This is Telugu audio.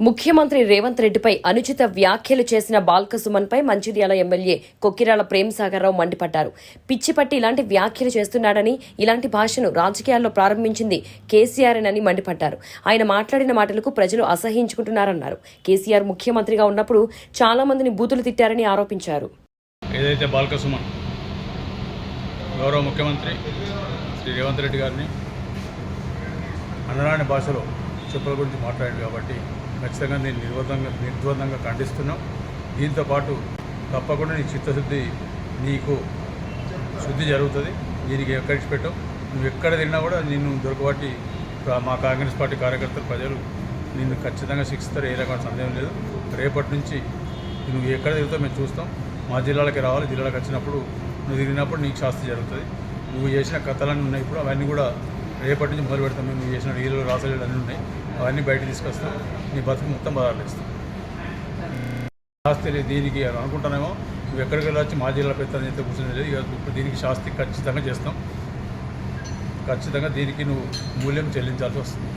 ముఖ్యమంత్రి రేవంత్ రెడ్డిపై అనుచిత వ్యాఖ్యలు చేసిన బాల్కసుమన్పై మంచిర్యాల ఎమ్మెల్యే కొక్కిరాల ప్రేమసాగర్రావు మండిపడ్డారు. పిచ్చిపట్టి ఇలాంటి వ్యాఖ్యలు చేస్తున్నాడని ఇలాంటి భాషను రాజకీయాల్లో ప్రారంభించింది కేసీఆర్ అని మండిపడ్డారు. ఆయన మాట్లాడిన మాటలకు ప్రజలు అసహించుకుంటున్నారన్నారు. కేసీఆర్ ముఖ్యమంత్రిగా ఉన్నప్పుడు చాలా మందిని బూతులు తిట్టారని ఆరోపించారు. ఏదైతే బాల్కసుమన్ గౌరవ ముఖ్యమంత్రి శ్రీ రేవంత్ రెడ్డి గారిని అనరాని భాషలో చెప్పుల గురించి మాట్లాడాడు కాబట్టి ఖచ్చితంగా నేను నిర్వధంగా నిర్ద్వందంగా ఖండిస్తున్నాం. దీంతో పాటు తప్పకుండా నీ చిత్తశుద్ధి నీకు శుద్ధి జరుగుతుంది. దీనికి ఎక్కడికి పెట్టావు నువ్వు ఎక్కడ తిన్నా కూడా నిన్ను దొరకబట్టి మా కాంగ్రెస్ పార్టీ కార్యకర్తలు ప్రజలు నిన్ను ఖచ్చితంగా శిక్షిస్తారు. ఏ రకమైన సందేహం లేదు. రేపటి నుంచి నువ్వు ఎక్కడ తిరుగుతావు మేము చూస్తాం. మా జిల్లాలకి రావాలి. జిల్లాలకు వచ్చినప్పుడు నువ్వు తిరిగినప్పుడు నీకు శాస్తి జరుగుతుంది. నువ్వు చేసిన కథలన్నీ ఉన్నాయి. ఇప్పుడు అవన్నీ కూడా రేపటి నుంచి మొదలు పెడతాం మేము. చేసిన ఈరోజు రాసలేడు అన్నీ ఉన్నాయి. అవన్నీ బయట తీసుకొస్తాం. నీ బతుకు మొత్తం బదాలేస్తాం శాస్తి దీనికి అనుకుంటానేమో. నువ్వు ఎక్కడికి వెళ్ళొచ్చి మా జిల్లా పెద్ద అయితే కూర్చొని లేదు. ఇప్పుడు దీనికి శాస్త్రి ఖచ్చితంగా చేస్తాం. ఖచ్చితంగా దీనికి నువ్వు మూల్యం చెల్లించాల్సి వస్తుంది.